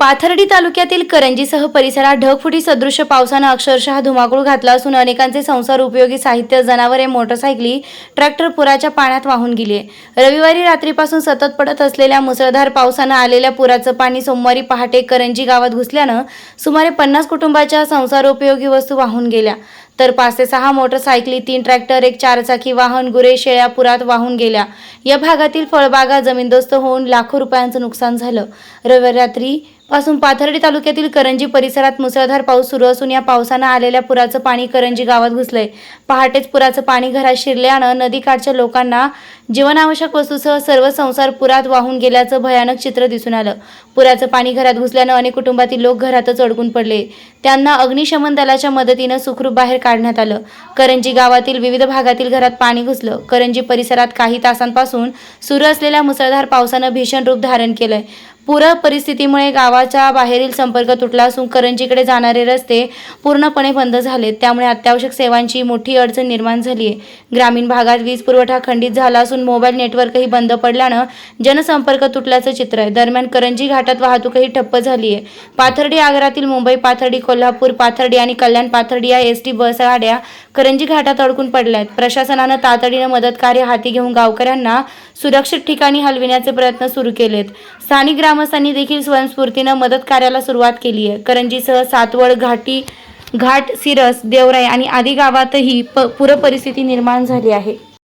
पाथर्डी तालुक्यातील करंजीसह परिसरात ढगफुटी सदृश पावसानं अक्षरशः धुमाकूळ घातला असून अनेकांचे संसार उपयोगी साहित्य जनावरे मोटरसायकली ट्रॅक्टर पुराच्या पाण्यात वाहून गेली आहे. रविवारी रात्रीपासून सतत पडत असलेल्या मुसळधार पावसानं आलेल्या पुराचं पाणी सोमवारी पहाटे करंजी गावात घुसल्यानं सुमारे पन्नास कुटुंबाच्या संसारोपयोगी वस्तू वाहून गेल्या तर पाच ते सहा मोटरसायकली तीन ट्रॅक्टर एक चारचाकी वाहन गुरे शेळ्या पुरात वाहून गेल्या. या भागातील फळबागा जमीनदोस्त होऊन लाखो रुपयांचं नुकसान झालं. रविवारी रात्री पासून पाथर्डी तालुक्यातील करंजी परिसरात मुसळधार पाऊस सुरू असून या पावसानं आलेल्या पुराचं पाणी करंजी गावात घुसलंय. पहाटेच पुराचं पाणी घरात शिरल्यानं नदीकाठच्या लोकांना जीवनावश्यक वस्तूसह सर्व संसार पुरात वाहून गेल्याचं भयानक चित्र दिसून आलं. पुराचं पाणी घरात घुसल्यानं अनेक कुटुंबातील लोक घरातच अडकून पडले. त्यांना अग्निशमन दलाच्या मदतीनं सुखरूप बाहेर काढण्यात आलं. करंजी गावातील विविध भागातील घरात पाणी घुसलं. करंजी परिसरात काही तासांपासून सुरू असलेल्या मुसळधार पावसानं भीषण रूप धारण केलंय. पूर परिस्थितीमुळे गावाच्या बाहेरील संपर्क तुटला असून करंजीकडे जाणारे रस्ते पूर्णपणे बंद झालेत. त्यामुळे अत्यावश्यक सेवांची मोठी अडचण निर्माण झाली आहे. ग्रामीण भागात वीज पुरवठा खंडित झाला असून मोबाईल नेटवर्कही बंद पडल्यानं जनसंपर्क तुटल्याचं चित्र आहे. दरम्यान करंजी घाटात वाहतूकही ठप्प झाली आहे. पाथर्डी आगारातील मुंबई पाथर्डी कोल्हापूर पाथर्डी आणि कल्याण पाथर्डी या एस टी बस गाड्या करंजी घाटात अडकून पडल्या आहेत प्रशासनानं तातडीनं मदत कार्य हाती घेऊन गावकऱ्यांना सुरक्षित ठिकाणी हलविण्याचे प्रयत्न सुरू केलेत. स्थानिक ग्रामस्थांनी देखील स्वयंस्फूर्तीनं मदत कार्याला सुरुवात केली आहे. करंजीसह सातवड घाटी घाट सिरस देवराई आणि आदी गावातही प पूरपरिस्थिती निर्माण झाली आहे.